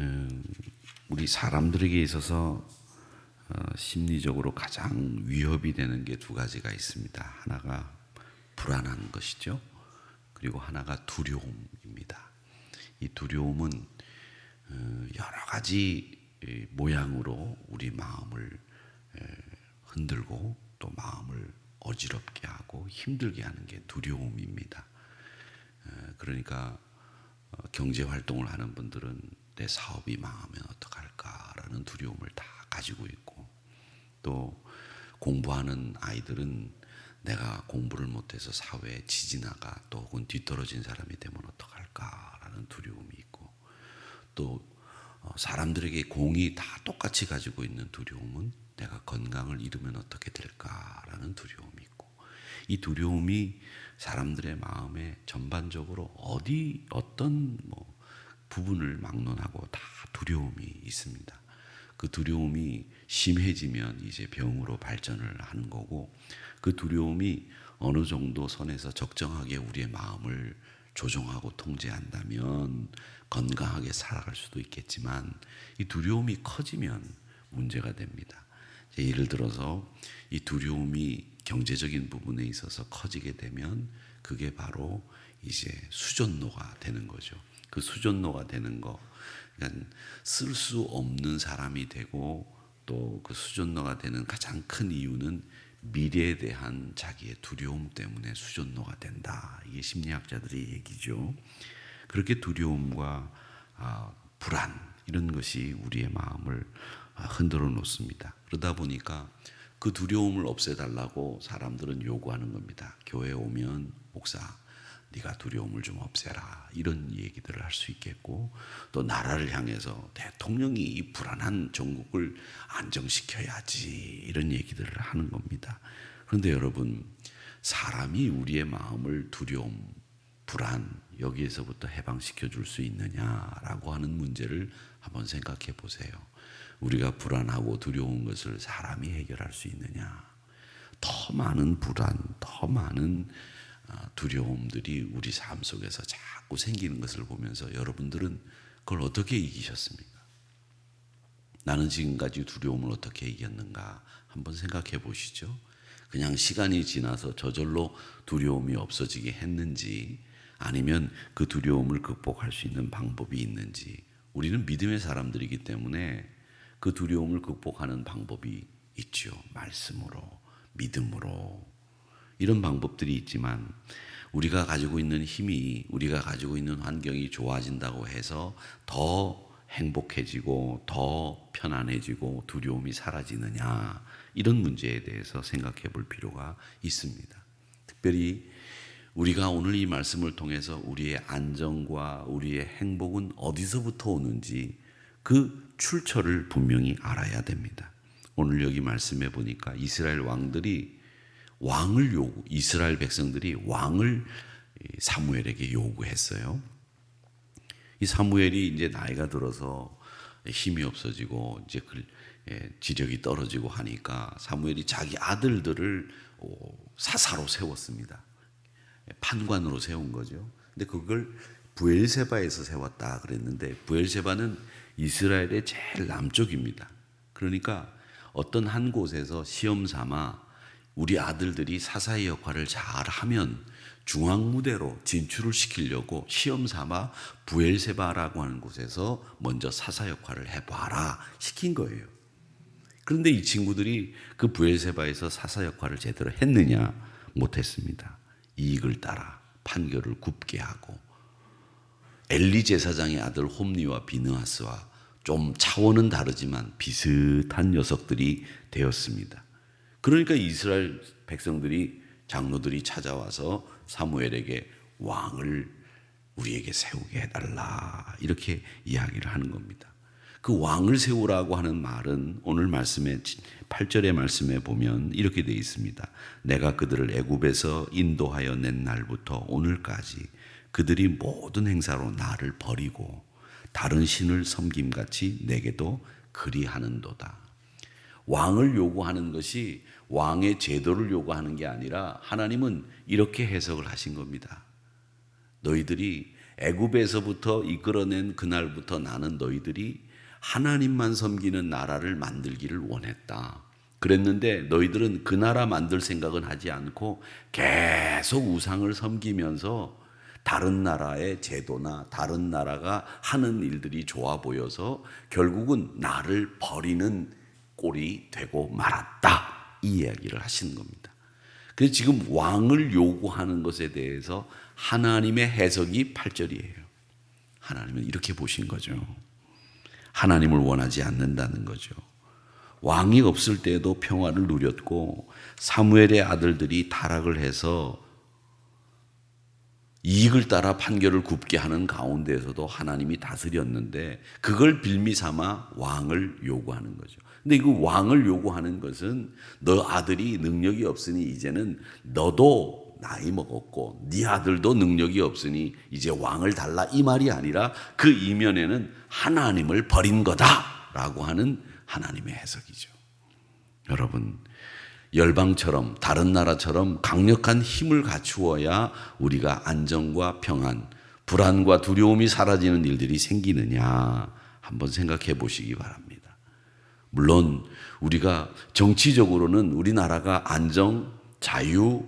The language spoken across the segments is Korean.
음, 우리 사람들에게 있어서 어, 심리적으로 가장 위협이 되는 게 두 가지가 있습니다. 하나가 불안한 것이죠. 그리고 하나가 두려움입니다. 이 두려움은 어, 여러 가지 이 모양으로 우리 마음을 에, 흔들고 또 마음을 어지럽게 하고 힘들게 하는 게 두려움입니다. 에, 그러니까 어, 경제 활동을 하는 분들은 내 사업이 망하면 어떡할까라는 두려움을 다 가지고 있고 또 공부하는 아이들은 내가 공부를 못해서 사회에 지지나가 또 혹은 뒤떨어진 사람이 되면 어떡할까라는 두려움이 있고 또 어, 사람들에게 공이 다 똑같이 가지고 있는 두려움은 내가 건강을 잃으면 어떻게 될까라는 두려움이 있고 이 두려움이 사람들의 마음에 전반적으로 어디 어떤 뭐 부분을 막론하고 다 두려움이 있습니다. 그 두려움이 심해지면 이제 병으로 발전을 하는 거고 그 두려움이 어느 정도 선에서 적정하게 우리의 마음을 조종하고 통제한다면 건강하게 살아갈 수도 있겠지만 이 두려움이 커지면 문제가 됩니다. 예를 들어서 이 두려움이 경제적인 부분에 있어서 커지게 되면 그게 바로 이제 수전노가 되는 거죠. 그 수전노가 되는 거, 그러니까 쓸 수 없는 사람이 되고 또 그 수전노가 되는 가장 큰 이유는 미래에 대한 자기의 두려움 때문에 수전노가 된다. 이게 심리학자들의 얘기죠. 그렇게 두려움과 아, 불안 이런 것이 우리의 마음을 아, 흔들어 놓습니다. 그러다 보니까 그 두려움을 없애달라고 사람들은 요구하는 겁니다. 교회 오면 목사 네가 두려움을 좀 없애라 이런 얘기들을 할 수 있겠고 또 나라를 향해서 대통령이 이 불안한 전국을 안정시켜야지 이런 얘기들을 하는 겁니다. 그런데 여러분 사람이 우리의 마음을 두려움, 불안 여기에서부터 해방시켜 줄 수 있느냐라고 하는 문제를 한번 생각해 보세요. 우리가 불안하고 두려운 것을 사람이 해결할 수 있느냐? 더 많은 불안, 더 많은 아, 두려움들이 우리 삶 속에서 자꾸 생기는 것을 보면서 여러분들은 그걸 어떻게 이기셨습니까? 나는 지금까지 두려움을 어떻게 이겼는가 한번 생각해 보시죠. 그냥 시간이 지나서 저절로 두려움이 없어지게 했는지 아니면 그 두려움을 극복할 수 있는 방법이 있는지 우리는 믿음의 사람들이기 때문에 그 두려움을 극복하는 방법이 있죠. 말씀으로, 믿음으로. 이런 방법들이 있지만 우리가 가지고 있는 힘이 우리가 가지고 있는 환경이 좋아진다고 해서 더 행복해지고 더 편안해지고 두려움이 사라지느냐 이런 문제에 대해서 생각해 볼 필요가 있습니다. 특별히 우리가 오늘 이 말씀을 통해서 우리의 안정과 우리의 행복은 어디서부터 오는지 그 출처를 분명히 알아야 됩니다. 오늘 여기 말씀해 보니까 이스라엘 왕들이 왕을 요구, 이스라엘 백성들이 왕을 사무엘에게 요구했어요. 이 사무엘이 이제 나이가 들어서 힘이 없어지고 이제 그 지력이 떨어지고 하니까 사무엘이 자기 아들들을 사사로 세웠습니다. 판관으로 세운 거죠. 근데 그걸 부엘세바에서 세웠다 그랬는데 부엘세바는 이스라엘의 제일 남쪽입니다. 그러니까 어떤 한 곳에서 시험 삼아 우리 아들들이 사사의 역할을 잘 하면 중앙 무대로 진출을 시키려고 시험 삼아 부엘세바라고 하는 곳에서 먼저 사사 역할을 해봐라 시킨 거예요. 그런데 이 친구들이 그 부엘세바에서 사사 역할을 제대로 했느냐 못했습니다. 이익을 따라 판결을 굽게 하고 엘리 제사장의 아들 홈리와 비느하스와 좀 차원은 다르지만 비슷한 녀석들이 되었습니다. 그러니까 이스라엘 백성들이 장로들이 찾아와서 사무엘에게 왕을 우리에게 세우게 해달라 이렇게 이야기를 하는 겁니다. 그 왕을 세우라고 하는 말은 오늘 말씀에 8절의 말씀에 보면 이렇게 되어 있습니다. 내가 그들을 애굽에서 인도하여 낸 날부터 오늘까지 그들이 모든 행사로 나를 버리고 다른 신을 섬김같이 내게도 그리하는도다. 왕을 요구하는 것이 왕의 제도를 요구하는 게 아니라 하나님은 이렇게 해석을 하신 겁니다. 너희들이 애굽에서부터 이끌어낸 그날부터 나는 너희들이 하나님만 섬기는 나라를 만들기를 원했다. 그랬는데 너희들은 그 나라 만들 생각은 하지 않고 계속 우상을 섬기면서 다른 나라의 제도나 다른 나라가 하는 일들이 좋아 보여서 결국은 나를 버리는 꼴이 되고 말았다. 이 이야기를 하시는 겁니다. 그래서 지금 왕을 요구하는 것에 대해서 하나님의 해석이 8절이에요. 하나님은 이렇게 보신 거죠. 하나님을 원하지 않는다는 거죠. 왕이 없을 때에도 평화를 누렸고 사무엘의 아들들이 타락을 해서 이익을 따라 판결을 굽게 하는 가운데에서도 하나님이 다스렸는데 그걸 빌미 삼아 왕을 요구하는 거죠. 근데 그 왕을 요구하는 것은 너 아들이 능력이 없으니 이제는 너도 나이 먹었고 네 아들도 능력이 없으니 이제 왕을 달라 이 말이 아니라 그 이면에는 하나님을 버린 거다라고 하는 하나님의 해석이죠. 여러분 열방처럼 다른 나라처럼 강력한 힘을 갖추어야 우리가 안정과 평안, 불안과 두려움이 사라지는 일들이 생기느냐 한번 생각해 보시기 바랍니다. 물론 우리가 정치적으로는 우리나라가 안정, 자유,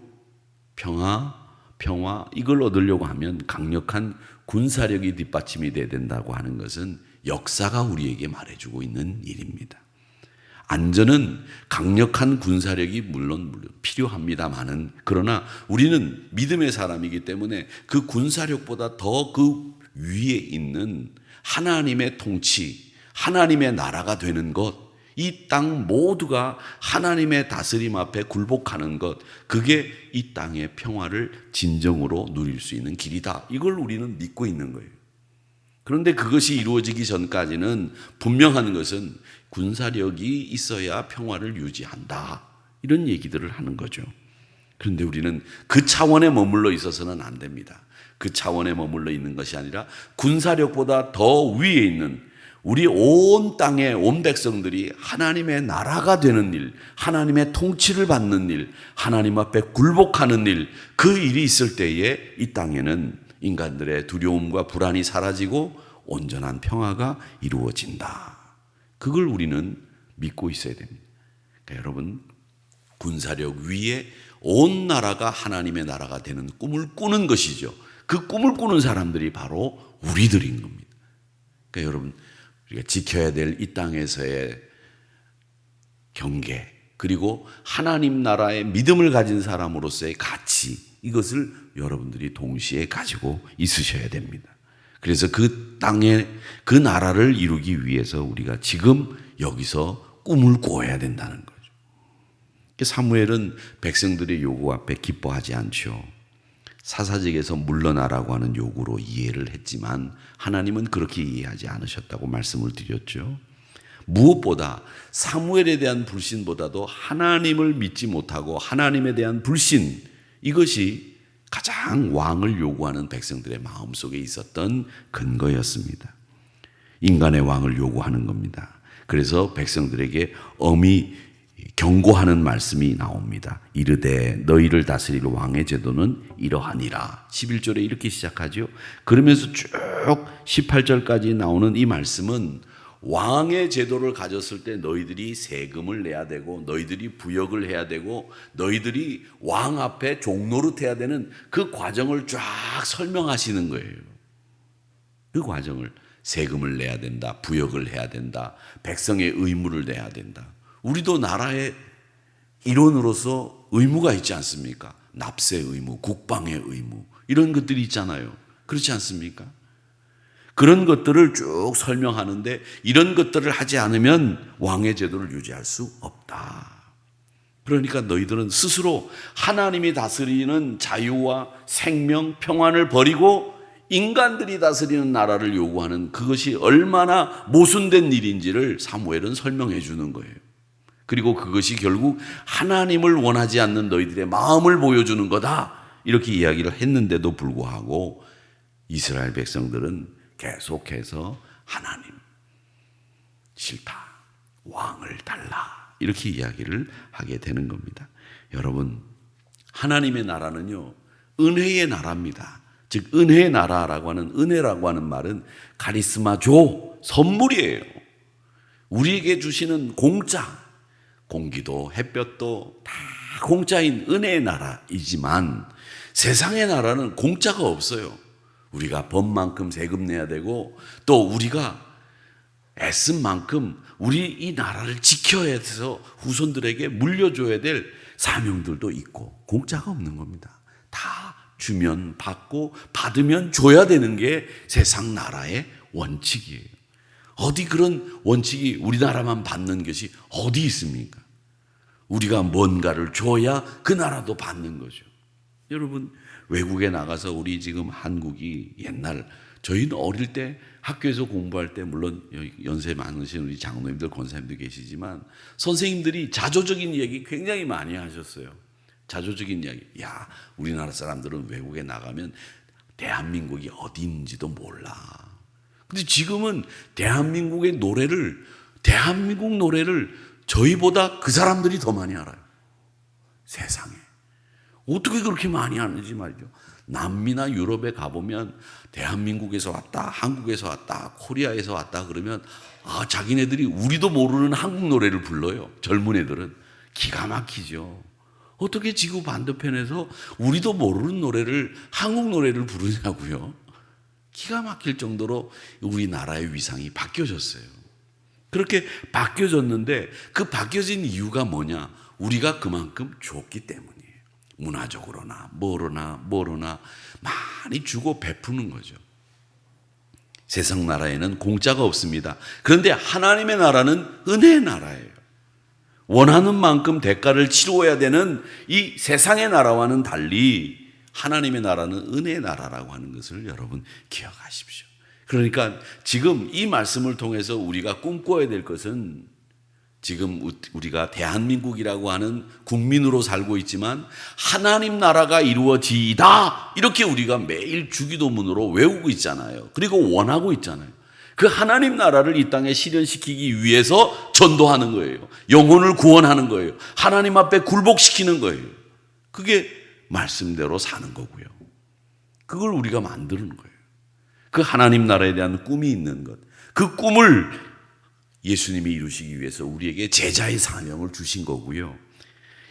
평화, 평화 이걸 얻으려고 하면 강력한 군사력이 뒷받침이 돼야 된다고 하는 것은 역사가 우리에게 말해주고 있는 일입니다. 안전은 강력한 군사력이 물론 필요합니다만은 그러나 우리는 믿음의 사람이기 때문에 그 군사력보다 더 그 위에 있는 하나님의 통치, 하나님의 나라가 되는 것, 이 땅 모두가 하나님의 다스림 앞에 굴복하는 것, 그게 이 땅의 평화를 진정으로 누릴 수 있는 길이다. 이걸 우리는 믿고 있는 거예요. 그런데 그것이 이루어지기 전까지는 분명한 것은 군사력이 있어야 평화를 유지한다. 이런 얘기들을 하는 거죠. 그런데 우리는 그 차원에 머물러 있어서는 안 됩니다. 그 차원에 머물러 있는 것이 아니라 군사력보다 더 위에 있는 우리 온 땅의 온 백성들이 하나님의 나라가 되는 일, 하나님의 통치를 받는 일, 하나님 앞에 굴복하는 일, 그 일이 있을 때에 이 땅에는 인간들의 두려움과 불안이 사라지고 온전한 평화가 이루어진다. 그걸 우리는 믿고 있어야 됩니다. 그러니까 여러분, 군사력 위에 온 나라가 하나님의 나라가 되는 꿈을 꾸는 것이죠. 그 꿈을 꾸는 사람들이 바로 우리들인 겁니다. 그러니까 여러분, 우리가 지켜야 될 이 땅에서의 경계, 그리고 하나님 나라의 믿음을 가진 사람으로서의 가치, 이것을 여러분들이 동시에 가지고 있으셔야 됩니다. 그래서 그 땅에 그 나라를 이루기 위해서 우리가 지금 여기서 꿈을 꾸어야 된다는 거죠. 사무엘은 백성들의 요구 앞에 기뻐하지 않죠. 사사직에서 물러나라고 하는 요구로 이해를 했지만 하나님은 그렇게 이해하지 않으셨다고 말씀을 드렸죠. 무엇보다 사무엘에 대한 불신보다도 하나님을 믿지 못하고 하나님에 대한 불신 이것이 가장 왕을 요구하는 백성들의 마음속에 있었던 근거였습니다. 인간의 왕을 요구하는 겁니다. 그래서 백성들에게 엄히 경고하는 말씀이 나옵니다. 이르되 너희를 다스릴 왕의 제도는 이러하니라. 11절에 이렇게 시작하죠. 그러면서 쭉 18절까지 나오는 이 말씀은 왕의 제도를 가졌을 때 너희들이 세금을 내야 되고 너희들이 부역을 해야 되고 너희들이 왕 앞에 종노릇해야 되는 그 과정을 쫙 설명하시는 거예요. 그 과정을 세금을 내야 된다, 부역을 해야 된다, 백성의 의무를 내야 된다. 우리도 나라의 일원으로서 의무가 있지 않습니까? 납세 의무, 국방의 의무 이런 것들이 있잖아요. 그렇지 않습니까? 그런 것들을 쭉 설명하는데 이런 것들을 하지 않으면 왕의 제도를 유지할 수 없다. 그러니까 너희들은 스스로 하나님이 다스리는 자유와 생명, 평안을 버리고 인간들이 다스리는 나라를 요구하는 그것이 얼마나 모순된 일인지를 사무엘은 설명해 주는 거예요. 그리고 그것이 결국 하나님을 원하지 않는 너희들의 마음을 보여주는 거다. 이렇게 이야기를 했는데도 불구하고 이스라엘 백성들은 계속해서 하나님 싫다. 왕을 달라. 이렇게 이야기를 하게 되는 겁니다. 여러분, 하나님의 나라는요, 은혜의 나라입니다. 즉 은혜의 나라라고 하는 은혜라고 하는 말은 카리스마 조 선물이에요. 우리에게 주시는 공짜 공기도 햇볕도 다 공짜인 은혜의 나라이지만 세상의 나라는 공짜가 없어요. 우리가 법만큼 세금 내야 되고 또 우리가 애쓴 만큼 우리 이 나라를 지켜야 해서 후손들에게 물려줘야 될 사명들도 있고 공짜가 없는 겁니다. 다 주면 받고 받으면 줘야 되는 게 세상 나라의 원칙이에요. 어디 그런 원칙이 우리나라만 받는 것이 어디 있습니까? 우리가 뭔가를 줘야 그 나라도 받는 거죠. 여러분 외국에 나가서 우리 지금 한국이 옛날 저희는 어릴 때 학교에서 공부할 때 물론 연세 많으신 우리 장로님들 권사님들 계시지만 선생님들이 자조적인 얘기 굉장히 많이 하셨어요. 자조적인 이야기. 야, 우리나라 사람들은 외국에 나가면 대한민국이 어디인지도 몰라. 근데 지금은 대한민국의 노래를 대한민국 노래를 저희보다 그 사람들이 더 많이 알아요. 세상에. 어떻게 그렇게 많이 아는지 말이죠. 남미나 유럽에 가보면 대한민국에서 왔다, 한국에서 왔다, 코리아에서 왔다 그러면 아, 자기네들이 우리도 모르는 한국 노래를 불러요. 젊은 애들은. 기가 막히죠. 어떻게 지구 반대편에서 우리도 모르는 노래를 한국 노래를 부르냐고요. 기가 막힐 정도로 우리나라의 위상이 바뀌어졌어요. 그렇게 바뀌어졌는데 그 바뀌어진 이유가 뭐냐? 우리가 그만큼 줬기 때문이에요. 문화적으로나 뭐로나 뭐로나 많이 주고 베푸는 거죠. 세상 나라에는 공짜가 없습니다. 그런데 하나님의 나라는 은혜의 나라예요. 원하는 만큼 대가를 치루어야 되는 이 세상의 나라와는 달리 하나님의 나라는 은혜의 나라라고 하는 것을 여러분 기억하십시오. 그러니까 지금 이 말씀을 통해서 우리가 꿈꿔야 될 것은 지금 우리가 대한민국이라고 하는 국민으로 살고 있지만 하나님 나라가 이루어지이다 이렇게 우리가 매일 주기도문으로 외우고 있잖아요. 그리고 원하고 있잖아요. 그 하나님 나라를 이 땅에 실현시키기 위해서 전도하는 거예요. 영혼을 구원하는 거예요. 하나님 앞에 굴복시키는 거예요. 그게 말씀대로 사는 거고요. 그걸 우리가 만드는 거예요. 그 하나님 나라에 대한 꿈이 있는 것. 그 꿈을 예수님이 이루시기 위해서 우리에게 제자의 사명을 주신 거고요.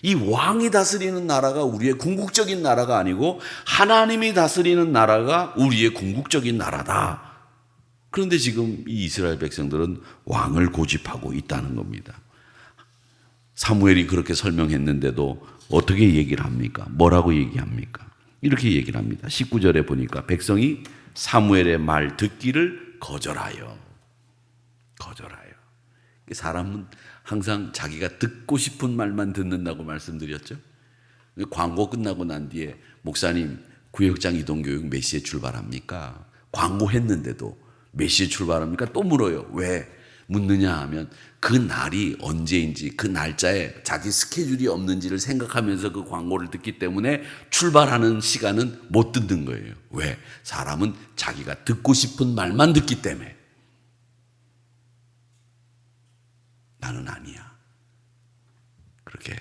이 왕이 다스리는 나라가 우리의 궁극적인 나라가 아니고 하나님이 다스리는 나라가 우리의 궁극적인 나라다. 그런데 지금 이 이스라엘 백성들은 왕을 고집하고 있다는 겁니다. 사무엘이 그렇게 설명했는데도 어떻게 얘기를 합니까? 뭐라고 얘기합니까? 이렇게 얘기를 합니다. 19절에 보니까 백성이 사무엘의 말 듣기를 거절하여 거절하여 사람은 항상 자기가 듣고 싶은 말만 듣는다고 말씀드렸죠. 광고 끝나고 난 뒤에 목사님 구역장 이동 교육 몇 시에 출발합니까? 광고했는데도 몇 시에 출발합니까? 또 물어요. 왜? 묻느냐 하면 그 날이 언제인지 그 날짜에 자기 스케줄이 없는지를 생각하면서 그 광고를 듣기 때문에 출발하는 시간은 못 듣는 거예요. 왜? 사람은 자기가 듣고 싶은 말만 듣기 때문에. 나는 아니야. 그렇게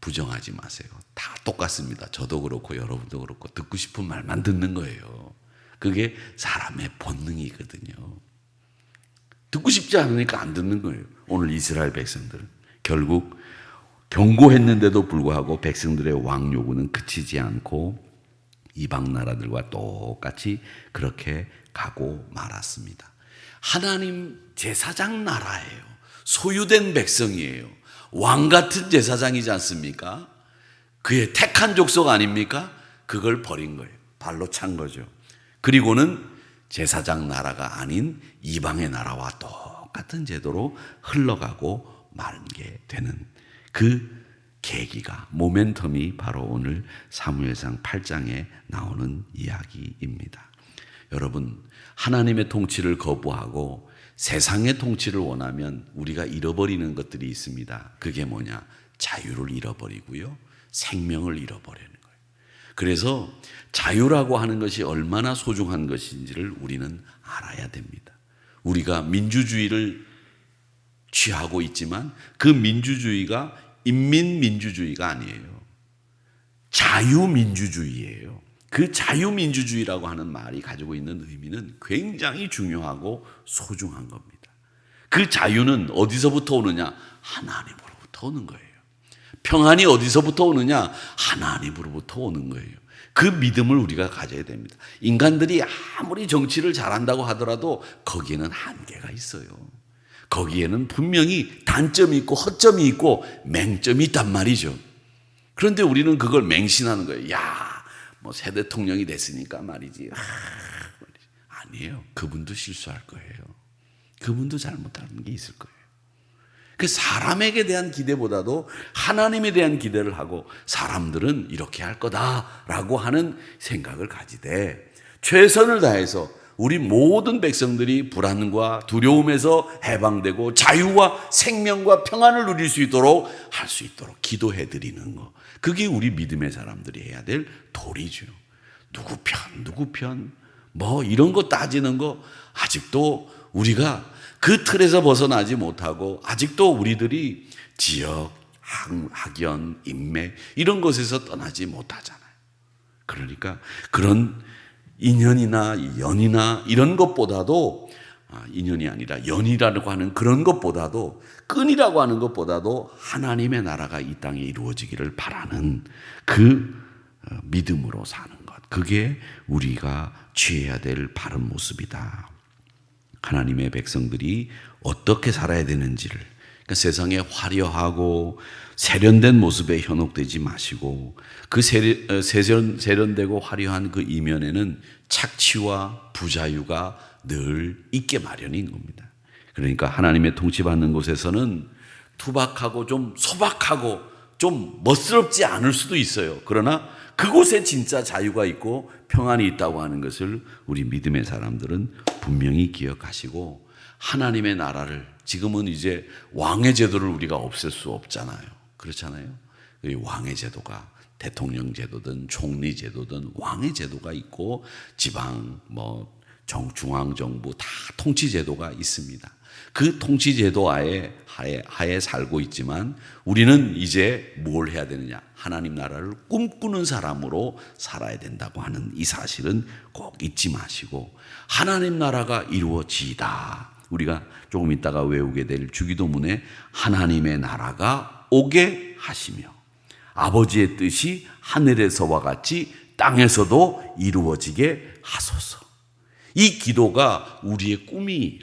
부정하지 마세요. 다 똑같습니다. 저도 그렇고 여러분도 그렇고 듣고 싶은 말만 듣는 거예요. 그게 사람의 본능이거든요. 듣고 싶지 않으니까 안 듣는 거예요. 오늘 이스라엘 백성들은 결국 경고했는데도 불구하고 백성들의 왕 요구는 그치지 않고 이방 나라들과 똑같이 그렇게 가고 말았습니다. 하나님 제사장 나라예요. 소유된 백성이에요. 왕 같은 제사장이지 않습니까? 그의 택한 족속 아닙니까? 그걸 버린 거예요. 발로 찬 거죠. 그리고는 제사장 나라가 아닌 이방의 나라와 똑같은 제도로 흘러가고 말게 되는 그 계기가 모멘텀이 바로 오늘 사무엘상 8장에 나오는 이야기입니다. 여러분 하나님의 통치를 거부하고 세상의 통치를 원하면 우리가 잃어버리는 것들이 있습니다. 그게 뭐냐? 자유를 잃어버리고요. 생명을 잃어버리는 거예요. 그래서 자유라고 하는 것이 얼마나 소중한 것인지를 우리는 알아야 됩니다. 우리가 민주주의를 취하고 있지만 그 민주주의가 인민민주주의가 아니에요. 자유민주주의예요. 그 자유민주주의라고 하는 말이 가지고 있는 의미는 굉장히 중요하고 소중한 겁니다. 그 자유는 어디서부터 오느냐? 하나님으로부터 오는 거예요. 평안이 어디서부터 오느냐? 하나님으로부터 오는 거예요. 그 믿음을 우리가 가져야 됩니다. 인간들이 아무리 정치를 잘한다고 하더라도 거기에는 한계가 있어요. 거기에는 분명히 단점이 있고 허점이 있고 맹점이 있단 말이죠. 그런데 우리는 그걸 맹신하는 거예요. 야, 뭐 새 대통령이 됐으니까. 아, 말이지. 아니에요. 그분도 실수할 거예요. 그분도 잘못하는 게 있을 거예요. 그 사람에게 대한 기대보다도 하나님에 대한 기대를 하고 사람들은 이렇게 할 거다라고 하는 생각을 가지되 최선을 다해서 우리 모든 백성들이 불안과 두려움에서 해방되고 자유와 생명과 평안을 누릴 수 있도록 할 수 있도록 기도해 드리는 거. 그게 우리 믿음의 사람들이 해야 될 도리죠. 누구 편, 누구 편, 뭐 이런 거 따지는 거 아직도 우리가 그 틀에서 벗어나지 못하고 아직도 우리들이 지역, 학- 학연, 인맥 이런 것에서 떠나지 못하잖아요. 그러니까 그런 인연이나 연이나 이런 것보다도 아, 인연이 아니라 연이라고 하는 그런 것보다도 끈이라고 하는 것보다도 하나님의 나라가 이 땅에 이루어지기를 바라는 그 어, 믿음으로 사는 것. 그게 우리가 취해야 될 바른 모습이다. 하나님의 백성들이 어떻게 살아야 되는지를 그러니까 세상에 화려하고 세련된 모습에 현혹되지 마시고 그 세련, 어, 세련, 세련되고 화려한 그 이면에는 착취와 부자유가 늘 있게 마련인 겁니다. 그러니까 하나님의 통치받는 곳에서는 투박하고 좀 소박하고 좀 멋스럽지 않을 수도 있어요. 그러나 그곳에 진짜 자유가 있고 평안이 있다고 하는 것을 우리 믿음의 사람들은 분명히 기억하시고 하나님의 나라를 지금은 이제 왕의 제도를 우리가 없앨 수 없잖아요. 그렇잖아요. 이 왕의 제도가 대통령 제도든 총리 제도든 왕의 제도가 있고 지방 뭐 정, 중앙 정부 다 통치 제도가 있습니다. 그 통치 제도 하에, 하에 하에 살고 있지만 우리는 이제 뭘 해야 되느냐? 하나님 나라를 꿈꾸는 사람으로 살아야 된다고 하는 이 사실은 꼭 잊지 마시고 하나님 나라가 이루어지다. 우리가 조금 있다가 외우게 될 주기도문에 하나님의 나라가 오게 하시며 아버지의 뜻이 하늘에서와 같이 땅에서도 이루어지게 하소서. 이 기도가 우리의 꿈이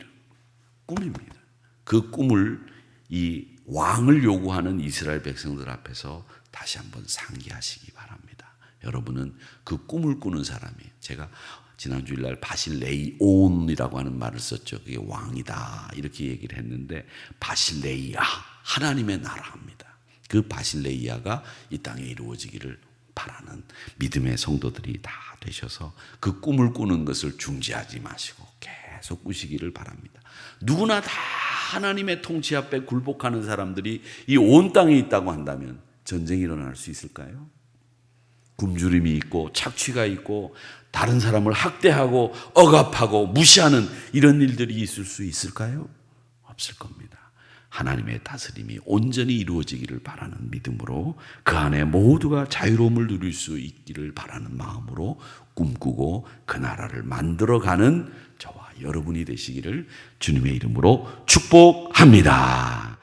꿈입니다. 그 꿈을 이 왕을 요구하는 이스라엘 백성들 앞에서 다시 한번 상기하시기 바랍니다. 여러분은 그 꿈을 꾸는 사람이에요. 제가 지난 주일날 바실레이온이라고 하는 말을 썼죠. 그게 왕이다 이렇게 얘기를 했는데 바실레이아 하나님의 나라입니다. 그 바실레이아가 이 땅에 이루어지기를 바라는 믿음의 성도들이 다 되셔서 그 꿈을 꾸는 것을 중지하지 마시고 계속 꾸시기를 바랍니다. 누구나 다 하나님의 통치 앞에 굴복하는 사람들이 이 온 땅에 있다고 한다면 전쟁이 일어날 수 있을까요? 굶주림이 있고 착취가 있고 다른 사람을 학대하고 억압하고 무시하는 이런 일들이 있을 수 있을까요? 없을 겁니다. 하나님의 다스림이 온전히 이루어지기를 바라는 믿음으로 그 안에 모두가 자유로움을 누릴 수 있기를 바라는 마음으로 꿈꾸고 그 나라를 만들어가는 저와 여러분이 되시기를 주님의 이름으로 축복합니다.